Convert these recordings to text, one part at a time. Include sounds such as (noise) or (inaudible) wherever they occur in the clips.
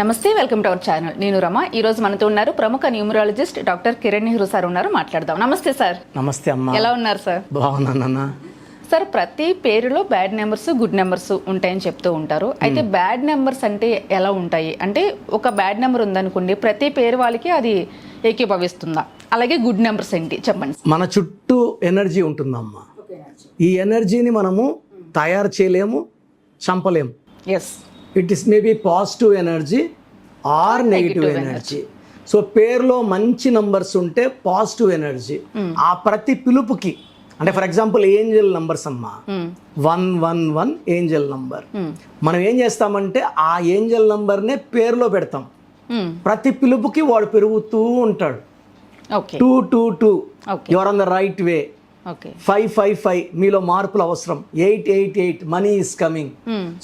నమస్తే welcome to our channel. నేను రమ. ఈ రోజు మనతో ఉన్నారు ప్రముఖ numerologist doctor Kiran Nehru sir ఉన్నారు. మాట్లాడదాం. నమస్తే సార్. నమస్తే అమ్మా. ఎలా ఉన్నారు సార్? బాగున్నానన్న సార్ ప్రతి పేరులో బ్యాడ్ నెంబర్స్ గుడ్ నెంబర్స్ ఉంటాయని చెప్తూ ఉంటారు. అయితే బ్యాడ్ నెంబర్స్ అంటే ఎలా ఉంటాయి? అంటే ఒక బ్యాడ్ నెంబర్ ఉందనుకోండి ప్రతి పేరు వాళ్ళకి అది ఏకీభవిస్తుందా? అలాగే గుడ్ నెంబర్స్ ఏంటి? చెప్పండి మన చుట్టూ ఎనర్జీ ఉంటుందమ్మా. ఈ ఎనర్జీని మనము తయారు చేయలేము చంపలేము. As it is maybe positive energy or negative energy so పేరులో మంచి నంబర్స్ ఉంటే పాజిటివ్ ఎనర్జీ ఆ ప్రతి పిలుపుకి అంటే ఫర్ ఎగ్జాంపుల్ ఏంజల్ నంబర్స్ అమ్మా. One one one angel number మనం ఏం చేస్తామంటే ఆ ఏంజల్ నంబర్నే పేరులో పెడతాం. ప్రతి పిలుపుకి వాడు పెరుగుతూ ఉంటాడు. Two two two. You're on the right way five five five మీలో మార్పులు అవసరం. Eight eight eight money is coming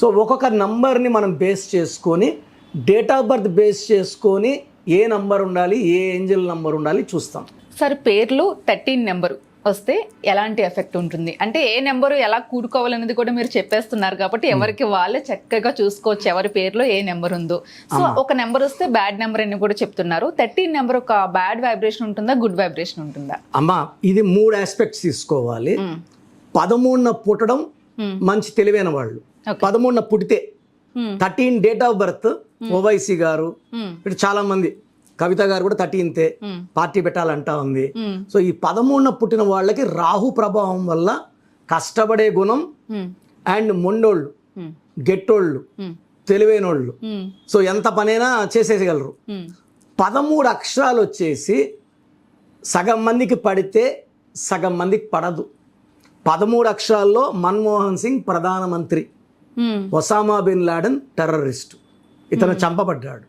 so ఒక్కొక్క నంబర్ని మనం బేస్ చేసుకొని డేట్ ఆఫ్ బర్త్ బేస్ చేసుకొని ఏ నంబర్ ఉండాలి ఏ ఏంజల్ నంబర్ ఉండాలి చూస్తాం. సార్ పేర్లు థర్టీన్ నెంబర్ వస్తే ఎలాంటి ఎఫెక్ట్ ఉంటుంది? అంటే ఏ నెంబరు ఎలా కూడుకోవాలనేది కూడా మీరు చెప్పేస్తున్నారు కాబట్టి ఎవరికి వాళ్ళే చక్కగా చూసుకోవచ్చు ఎవరి పేరులో ఏ నెంబర్ ఉందో. సో ఒక నెంబర్ వస్తే బ్యాడ్ నెంబర్ అని కూడా చెప్తున్నారు. థర్టీన్ నెంబర్ ఒక బ్యాడ్ వైబ్రేషన్ ఉంటుందా గుడ్ వైబ్రేషన్ ఉంటుందా? అమ్మా ఇది మూడు ఆస్పెక్ట్స్ తీసుకోవాలి. పదమూడున పుట్టడం మంచి తెలివైన వాళ్ళు. పదమూడున పుట్టితే Hmm. Thirteen date of birth Owaisi గారు. ఇటు చాలా మంది కవిత గారు కూడా థర్టీన్తే. పార్టీ పెట్టాలంటా ఉంది. సో ఈ పదమూడున పుట్టిన వాళ్ళకి రాహు ప్రభావం వల్ల కష్టపడే గుణం. అండ్ మొండోళ్ళు. గెట్టోళ్ళు. తెలివైనోళ్ళు. సో ఎంత పనైనా చేసేయగలరు Hmm. పదమూడు అక్షరాలు వచ్చేసి సగం మందికి పడితే సగం మందికి పడదు పదమూడు అక్షరాల్లో మన్మోహన్ సింగ్ ప్రధానమంత్రి. ఒసామా బిన్ లాడెన్ టెర్రరిస్ట్ ఇతను చంపబడ్డాడు.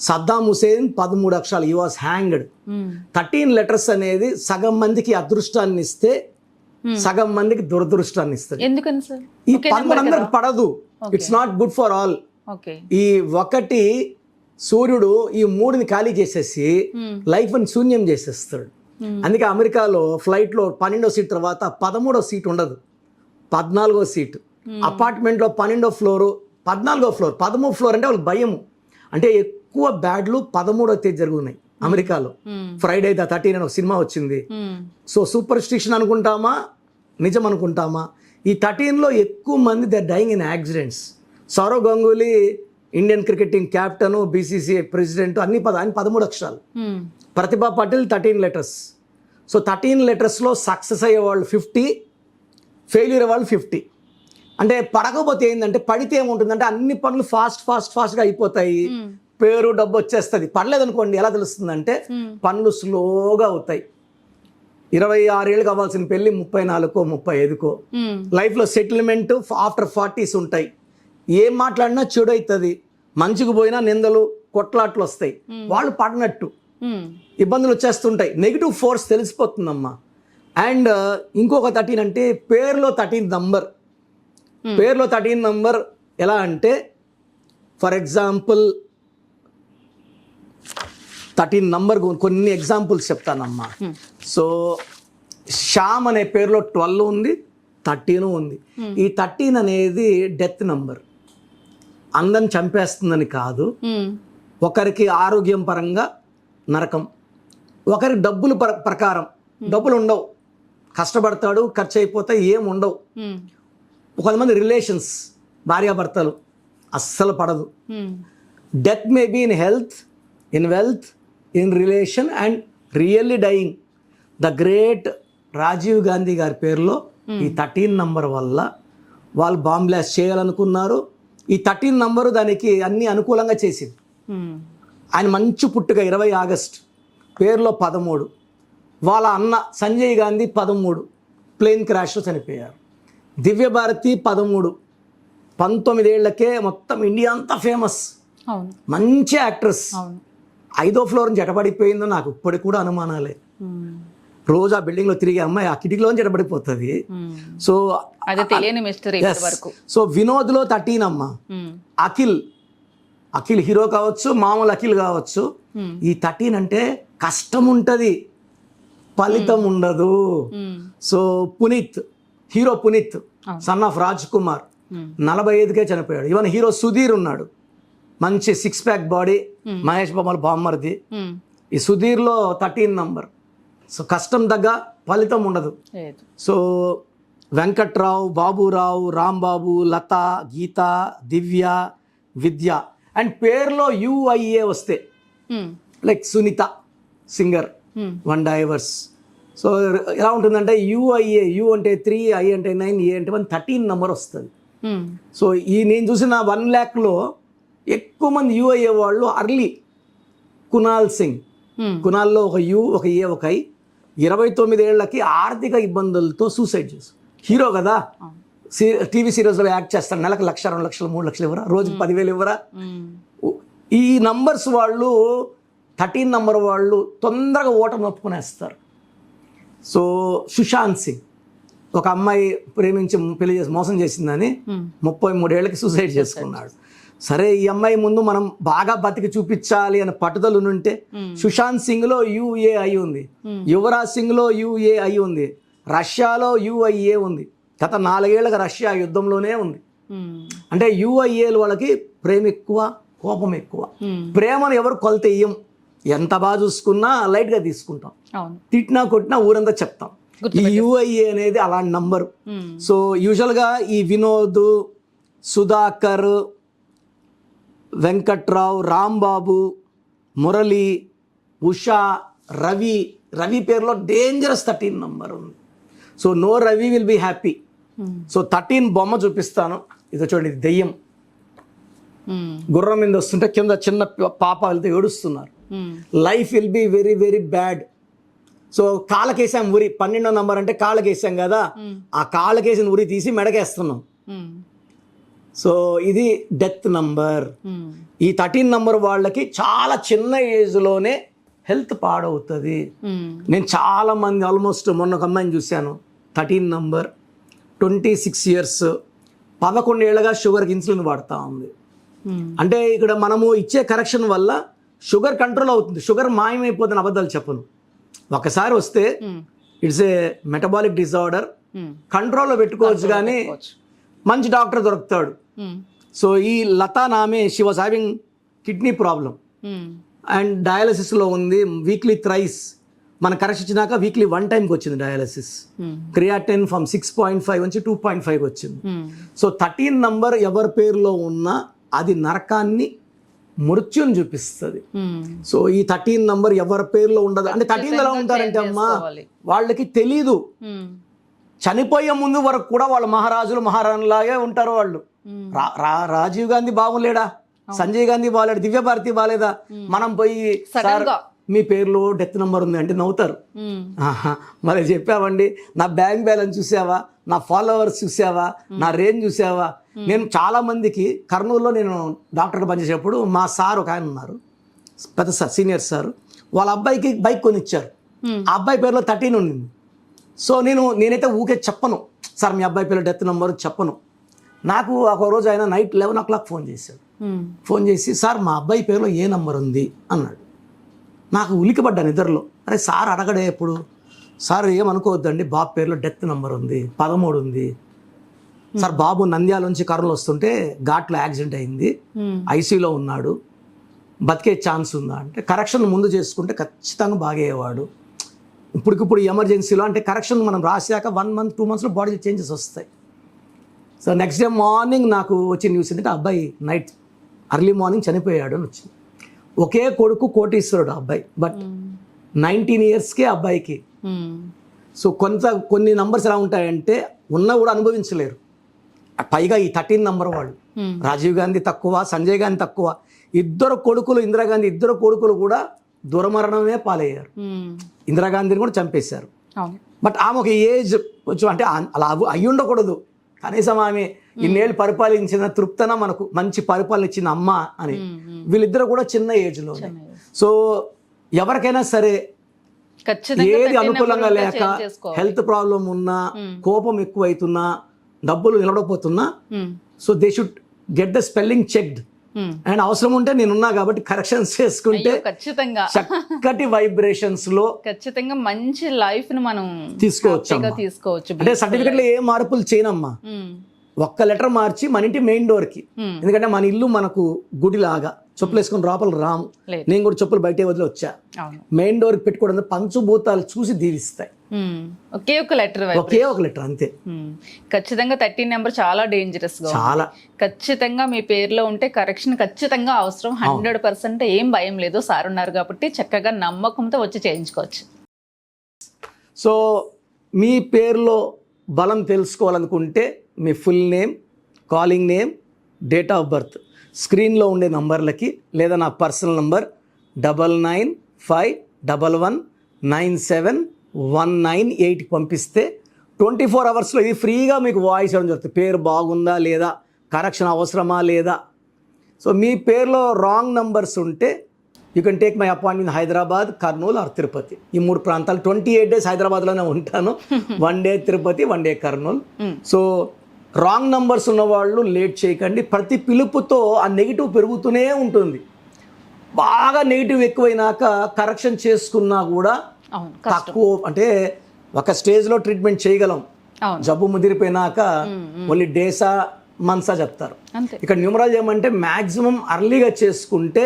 సద్దాం హుసేన్ పదమూడు అక్షరాలు ఈ was hanged Hmm. Thirteen letters అనేది సగం మందికి అదృష్టాన్ని ఇస్తే సగం మందికి దురదృష్టాన్ని ఇస్తుంది. ఈ పదమూడు పడదు. It's not good for all ఈ ఒకటి సూర్యుడు ఈ మూడుని ఖాళీ చేసేసి Hmm. లైఫ్ని శూన్యం చేసేస్తాడు. అందుకే అమెరికాలో ఫ్లైట్లో పన్నెండో సీట్ తర్వాత పదమూడో సీట్ ఉండదు. పద్నాలుగో సీట్. అపార్ట్మెంట్లో పన్నెండో ఫ్లోరు పద్నాలుగో ఫ్లోర్ పదమూడు ఫ్లోర్ అంటే వాళ్ళకి భయము. అంటే ఎక్కువ బ్యాడ్లు పదమూడో తేదీ జరుగుతున్నాయి అమెరికాలో. ఫ్రైడే ద థర్టీన్ అని ఒక సినిమా వచ్చింది. సో సూపర్ స్టిషన్ అనుకుంటామా? నిజం అనుకుంటామా? ఈ థర్టీన్లో ఎక్కువ మంది the dying in accidents Sourav Ganguly Indian cricketing captain BCCI president అన్ని పద ఆయన పదమూడు అక్షరాలు. Pratibha Patel thirteen letters so thirteen లెటర్స్లో success అయ్యే వాళ్ళు ఫిఫ్టీ ఫెయిల్యూర్ వాళ్ళు ఫిఫ్టీ అంటే పడకపోతే ఏంటంటే పడితే ఏముంటుందంటే అన్ని పనులు ఫాస్ట్ ఫాస్ట్ ఫాస్ట్గా అయిపోతాయి. పేరు డబ్బు వచ్చేస్తుంది. పడలేదనుకోండి ఎలా తెలుస్తుందంటే పనులు స్లోగా అవుతాయి. ఇరవై ఆరేళ్ళు కావాల్సిన పెళ్ళి ముప్పై నాలుగుకో ముప్పై ఐదుకో. లైఫ్లో సెటిల్మెంట్ ఆఫ్టర్ ఫార్టీస్ ఉంటాయి. ఏం మాట్లాడినా చెడు అవుతుంది మంచికి పోయినా నిందలు కొట్లాట్లు వస్తాయి. వాళ్ళు పడినట్టు. ఇబ్బందులు వచ్చేస్తుంటాయి. నెగిటివ్ ఫోర్స్ తెలిసిపోతుందమ్మా. అండ్ ఇంకొక థర్టీన్ అంటే పేరులో థర్టీన్ నంబర్ పేరులో థర్టీన్ నంబర్ ఎలా అంటే ఫర్ ఎగ్జాంపుల్ థర్టీన్ నంబర్ కొన్ని ఎగ్జాంపుల్స్ చెప్తానమ్మా. సో శ్యామ్ అనే పేరులో ట్వెల్వ్ ఉంది థర్టీన్ ఉంది. ఈ థర్టీన్ అనేది డెత్ నంబర్. అందరిని చంపేస్తుందని కాదు. Hmm. ఒకరికి ఆరోగ్యం పరంగా నరకం. ఒకరి డబ్బుల ప్ర- ప్రకారం. డబ్బులు ఉండవు కష్టపడతాడు ఖర్చు అయిపోతాయి ఏం ఉండవు Hmm. కొంతమంది రిలేషన్స్ భార్యాభర్తలు అస్సలు పడదు. Hmm. Death may be in health in wealth in relation and really dying the great Rajiv Gandhi గారి పేరులో ఈ థర్టీన్ నంబర్ వల్ల వాళ్ళు బాంబ్ బ్లాస్ట్ చేయాలనుకున్నారు. ఈ థర్టీన్ నంబరు దానికి అన్ని అనుకూలంగా చేసింది. Hmm. ఆయన మంచి పుట్టుక ఇరవై ఆగస్ట్ పేరులో పదమూడు. వాళ్ళ అన్న సంజయ్ గాంధీ పదమూడు. ప్లేన్ క్రాష్లో చనిపోయారు. దివ్యభారతి పదమూడు. పంతొమ్మిదేళ్ళకే మొత్తం ఇండియా అంతా ఫేమస్. మంచి యాక్ట్రెస్. ఐదో ఫ్లోర్ జటపడిపోయిందో నాకు ఇప్పటికి కూడా అనుమానాలే. రోజు ఆ బిల్డింగ్లో తిరిగే అమ్మాయి ఆ కిటికీలో జటపడిపోతుంది Hmm. సో సో వినోద్లో థర్టీన్ అమ్మ. అఖిల్. అఖిల్ హీరో కావచ్చు మామూలు అఖిల్ కావచ్చు. ఈ థర్టీన్ అంటే కష్టం ఉంటుంది ఫలితం ఉండదు. So Puneeth. Hero Puneeth. Son of Raj Kumar. నలభై ఐదుకే చనిపోయాడు. ఈవెన్ హీరో సుధీర్ ఉన్నాడు. మంచి six pack body Mahesh Babu బామ్మర్ది. ఈ సుధీర్లో థర్టీన్ నంబర్ సో కష్టం తగ్గ ఫలితం ఉండదు. సో వెంకట్రావు బాబురావు రాంబాబు లత గీత దివ్య విద్య. అండ్ పేరులో యుఐఏ వస్తే like Sunitha singer one divorce so ఎలా ఉంటుందంటే యుఐఏ యు అంటే త్రీ ఐ అంటే నైన్ ఏ అంటే వన్ థర్టీన్ నెంబర్ వస్తుంది. ఉమ్, సో ఈ నేను చూసిన వన్ ల్యాక్లో ఎక్కువ మంది యుఐఏ వాళ్ళు అర్లీ కునాల్ సింగ్. ఉమ్, కునాల్లో ఒక యు ఒక ఏ ఒక ఐ. ఇరవై తొమ్మిది ఏళ్ళకి ఆర్థిక ఇబ్బందులతో సూసైడ్ చేసు హీరో కదా. టీవీ సీరియల్స్లో యాక్ట్ చేస్తాడు. నెలకు లక్ష రెండు లక్షలు మూడు లక్షలు ఇవ్వరా? రోజుకి పదివేలు ఇవ్వరా? ఈ నంబర్స్ వాళ్ళు థర్టీన్ నంబర్ వాళ్ళు తొందరగా ఓటమి ఒప్పుకునేస్తారు. సో సుశాంత్ సింగ్. ఒక అమ్మాయి ప్రేమించి పెళ్ళి చేసి మోసం చేసిందని ఉమ్, ముప్పై మూడేళ్ళకి సూసైడ్ చేసుకున్నాడు. సరే ఈ అమ్మాయి ముందు మనం బాగా బతికి చూపించాలి అనే పట్టుదల ఉంటే సుశాంత్ సింగ్లో యుఏ అయి ఉంది. యువరాజ్ సింగ్లో యుఏ అయి ఉంది. రష్యాలో యుఐఏ ఉంది. గత నాలుగేళ్ళుగా రష్యా యుద్ధంలోనే ఉంది. అంటే యుఐఏలు వాళ్ళకి ప్రేమ ఎక్కువ కోపం ఎక్కువ. ప్రేమను ఎవరు కొలత ఇయ్యం ఎంత బాగా చూసుకున్నా లైట్గా తీసుకుంటాం. తిట్టినా కొట్టినా ఊరంతా చెప్తాం. ఈ యుఐఏ అనేది అలాంటి నంబరు. సో యూజువల్గా ఈ వినోద్ సుధాకర్ వెంకట్రావు రాంబాబు మురళి ఉషా రవి రవి పేరులో డేంజరస్ థర్టీన్ నంబర్ ఉంది. So no Ravi will be happy so thirteen బొమ్మ చూపిస్తాను. ఇది చూడండి దెయ్యం. గుర్రం మీద వస్తుంటే కింద చిన్న పాప వెళ్తే ఏడుస్తున్నారు. Life will be very very bad so కాళ్ళకేసాం ఉరి. పన్నెండో నంబర్ అంటే కాళ్ళకేసాం కదా? ఆ కాళ్ళకేసిన ఉరి తీసి మెడకేస్తున్నాం. సో ఇది డెత్ నంబర్ ఈ థర్టీన్ నంబర్ వాళ్ళకి చాలా చిన్న ఏజ్లోనే హెల్త్ పాడవుతుంది. నేను చాలా మంది ఆల్మోస్ట్ మొన్న ఒక అమ్మాయిని చూశాను. Thirteen number twenty six years పదకొండేళ్ళుగా షుగర్కి ఇన్సులిన్ వాడుతూ ఉంది. అంటే ఇక్కడ మనము ఇచ్చే కరెక్షన్ వల్ల షుగర్ కంట్రోల్ అవుతుంది. షుగర్ మాయమైపోతుంది అబద్ధాలు చెప్పను. ఒకసారి వస్తే ఇట్స్ ఏ మెటబాలిక్ డిజార్డర్. కంట్రోల్లో పెట్టుకోవచ్చు కానీ. మంచి డాక్టర్ దొరుకుతాడు. సో ఈ లతా నామే she was having kidney problem and డయాలసిస్లో ఉంది వీక్లీ థ్రైస్ మన కరెక్ట్ ఇచ్చినాక వీక్లీ వన్ టైంకి వచ్చింది dialysis. Creatinine from six point five నుంచి టూ పాయింట్ ఫైవ్ వచ్చింది. సో థర్టీన్ నంబర్ ఎవరి పేరులో ఉన్నా అది నరకాన్ని మృత్యుని చూపిస్తుంది. ఉమ్, సో ఈ థర్టీన్ నంబర్ ఎవరి పేరులో ఉండదు. అంటే థర్టీన్ ఎలా ఉంటారంటే అమ్మా. వాళ్ళకి తెలీదు. ఉమ్, చనిపోయే ముందు వరకు కూడా వాళ్ళు మహారాజులు మహారాణులాగే ఉంటారు వాళ్ళు. రా- రాజీవ్ గాంధీ బాగులేడా సంజయ్ గాంధీ బాగాలేడు దివ్య భారతి బాగాలేదా మనం పోయి. మీ పేరులో డెత్ నంబర్ ఉంది అంటే నవ్వుతారు. మరి చెప్పావండి నా బ్యాంక్ బ్యాలెన్స్ చూసావా? నా ఫాలోవర్స్ చూసావా? నా రేంజ్ చూసావా? నేను చాలా మందికి కర్నూలులో నేను డాక్టర్గా పనిచేసేటప్పుడు మా సార్ ఒక ఆయన ఉన్నారు. పెద్ద సార్ సీనియర్ సార్. వాళ్ళ అబ్బాయికి బైక్ కొనిచ్చారు. ఆ అబ్బాయి పేరులో థర్టీన్ ఉండింది. సో నేను నేనైతే ఊకే చెప్పను. సార్ మీ అబ్బాయి పేరు డెత్ నెంబర్ చెప్పను. నాకు ఒక రోజు ఆయన night eleven o'clock phone చేశాడు ఫోన్ చేసి సార్ మా అబ్బాయి పేరులో ఏ నంబర్ ఉంది? అన్నాడు. నాకు ఉలికిపడ్డాను నిద్రలో. అరే సార్ అడగడే ఎప్పుడు? సార్ ఏమనుకోవద్దండి బాబు పేరులో డెత్ నంబర్ ఉంది పదమూడు ఉంది. సార్ బాబు నంద్యాల నుంచి కర్నూలు వస్తుంటే ఘాట్లో యాక్సిడెంట్ అయింది ఉమ్, ఐసీయూలో ఉన్నాడు బతికే ఛాన్స్ ఉందా అంటే కరెక్షన్ ముందు చేసుకుంటే ఖచ్చితంగా బాగయ్యేవాడు. ఇప్పటికిప్పుడు ఎమర్జెన్సీలో అంటే కరెక్షన్ మనం రాశాక వన్ మంత్ టూ మంత్స్లో బాడీ చేంజెస్ వస్తాయి. సో నెక్స్ట్ డే మార్నింగ్ నాకు వచ్చిన న్యూస్ ఏంటంటే అబ్బాయి నైట్ అర్లీ మార్నింగ్ చనిపోయాడు అని వచ్చింది. ఒకే కొడుకు కోటీశ్వరుడు అబ్బాయి. బట్ నైన్టీన్ ఇయర్స్కే అబ్బాయికి. సో కొంత కొన్ని నంబర్స్ ఎలా ఉంటాయంటే ఉన్నా కూడా అనుభవించలేరు. పైగా ఈ థర్టీన్ నంబర్ వాళ్ళు. ఉమ్, రాజీవ్ గాంధీ తక్కువ సంజయ్ గాంధీ తక్కువ. ఇద్దరు కొడుకులు ఇందిరాగాంధీ ఇద్దరు కొడుకులు కూడా దుర్మరణమే పాలయ్యారు. ఉమ్, ఇందిరాగాంధీని కూడా చంపేశారు. బట్ ఆమె ఒక ఏజ్ కొంచెం అంటే అలా అయ్యి ఉండకూడదు కనీసం ఆమె ఇన్నేళ్ళు పరిపాలించిన తృప్తన మనకు మంచి పరిపాలన ఇచ్చిన అమ్మ అని వీళ్ళిద్దరు కూడా చిన్న ఏజ్లో సో ఎవరికైనా సరే ఏది 13 అనుకూలంగా లేక. హెల్త్ ప్రాబ్లం ఉన్నా. కోపం ఎక్కువైతున్నా డబ్బులు నిలబడపోతున్నా so they should get the spelling checked. And అవసరం ఉంటే నేనున్నా కాబట్టి కరెక్షన్స్ చేసుకుంటే ఖచ్చితంగా. చక్కటి వైబ్రేషన్స్లో ఖచ్చితంగా మంచి లైఫ్ను మనం తీసుకోవచ్చు. తీసుకోవచ్చు అంటే సర్టిఫికెట్లో ఏ మార్పులు చేయనమ్మా. ఉమ్, ఒక్క లెటర్ మార్చి మన ఇంటి మెయిన్ డోర్కి. ఎందుకంటే మన ఇల్లు మనకు గుడిలాగా. చెప్పులు వేసుకుని లోపల రాము. నేను కూడా చెప్పులు బయటే వదిలి వచ్చా. మెయిన్ డోర్కి పెట్టుకోవడం పంచభూతాలు చూసి దీవిస్తాయి. ఒకే ఒక లెటర్ ఒకే ఒక లెటర్ అంతే. ఖచ్చితంగా థర్టీన్ నెంబర్ చాలా డేంజరస్. చాలా. ఖచ్చితంగా మీ పేరులో ఉంటే కరెక్షన్ ఖచ్చితంగా అవసరం. హండ్రెడ్ పర్సెంట్ ఏం భయం లేదు. సార్ ఉన్నారు కాబట్టి చక్కగా నమ్మకంతో వచ్చి చేయించుకోవచ్చు. సో మీ పేరులో బలం తెలుసుకోవాలనుకుంటే మీ full name calling name date of birth స్క్రీన్లో ఉండే నంబర్లకి లేదా నా personal number double nine five double one nine seven one nine ఎయిట్కి పంపిస్తే ట్వంటీ ఫోర్ అవర్స్లో ఇది ఫ్రీగా మీకు వాయిస్ ఇవ్వడం జరుగుతుంది. పేరు బాగుందా లేదా కరెక్షన్ అవసరమా లేదా? సో మీ పేరులో రాంగ్ నంబర్స్ ఉంటే you can take my appointment Hyderabad Kurnool or Tirupati ఈ మూడు ప్రాంతాలు ట్వంటీ ఎయిట్ డేస్ హైదరాబాద్లోనే ఉంటాను. One day Tirupati one day Kurnool so wrong numbers ఉన్న వాళ్ళు లేట్ చేయకండి. ప్రతి పిలుపుతో ఆ నెగిటివ్ పెరుగుతూనే ఉంటుంది. బాగా నెగిటివ్ ఎక్కువైనాక కరెక్షన్ చేసుకున్నా కూడా తక్కువ అంటే ఒక స్టేజ్లో ట్రీట్మెంట్ చేయగలం. జబ్బు ముదిరిపోయినాక ఓన్లీ డేసా మంత్సా చెప్తారు. ఇక్కడ న్యూమరాలజీ ఏమంటే మ్యాక్సిమం అర్లీగా చేసుకుంటే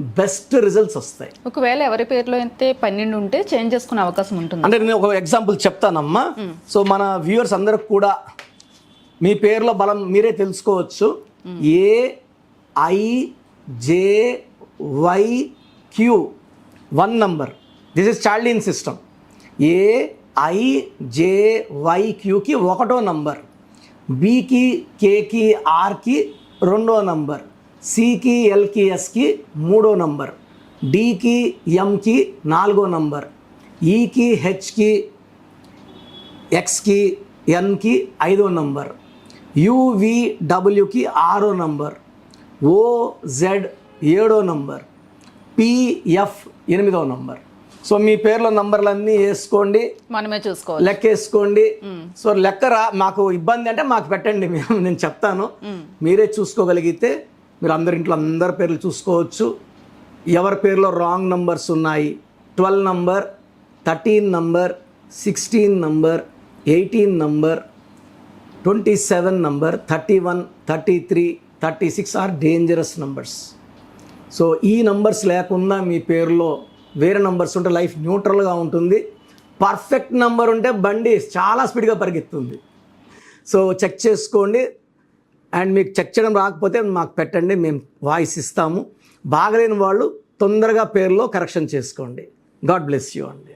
బెస్ట్ రిజల్ట్స్ వస్తాయి. ఒకవేళ ఎవరి పేరులో అయితే పన్నెండు ఉంటే చేంజ్ చేసుకునే అవకాశం ఉంటుంది. అంటే నేను ఒక ఎగ్జాంపుల్ చెప్తానమ్మా. సో మన వ్యూవర్స్ అందరికి కూడా మీ పేరులో బలం మీరే తెలుసుకోవచ్చు. A I J Y Q one number. This is Chaldean system A I J Y క్యూకి ఒకటో నంబర్. బికి కేకి ఆర్కి రెండో నంబర్. సికి ఎల్కి ఎస్కి మూడో నంబర్ డికి ఎంకి నాలుగో నంబర్ ఈకి హెచ్కి ఎక్స్కి ఎన్కి ఐదో నంబర్ యువిడబ్ల్యూకి ఆరో నంబర్ ఓజెడ్ ఏడో నంబర్ పిఎఫ్ ఎనిమిదో నంబర్. సో మీ పేర్లో నంబర్లన్నీ వేసుకోండి. మనమే చూసుకోవాలి. లెక్క వేసుకోండి. సో లెక్క రా మాకు ఇబ్బంది అంటే మాకు పెట్టండి. మేము (laughs) నేను చెప్తాను. మీరే చూసుకోగలిగితే మీరు అందరి ఇంట్లో అందరి పేర్లు చూసుకోవచ్చు. ఎవరి పేరులో రాంగ్ నంబర్స్ ఉన్నాయి? Twelve number thirteen number sixteen number eighteen number twenty seven number thirty one thirty three thirty six are dangerous numbers. So ఈ నంబర్స్ లేకుండా మీ పేరులో వేరే నంబర్స్ ఉంటే లైఫ్ న్యూట్రల్గా ఉంటుంది. పర్ఫెక్ట్ నంబర్ ఉంటే బండి చాలా స్పీడ్గా పరిగెత్తుంది. సో చెక్ చేసుకోండి. అండ్ మీకు చెక్ చేయడం రాకపోతే మాకు పెట్టండి మేము వాయిస్ ఇస్తాము. బాగలేని వాళ్ళు తొందరగా పేరులో కరెక్షన్ చేసుకోండి. గాడ్ బ్లెస్ యూ అండి.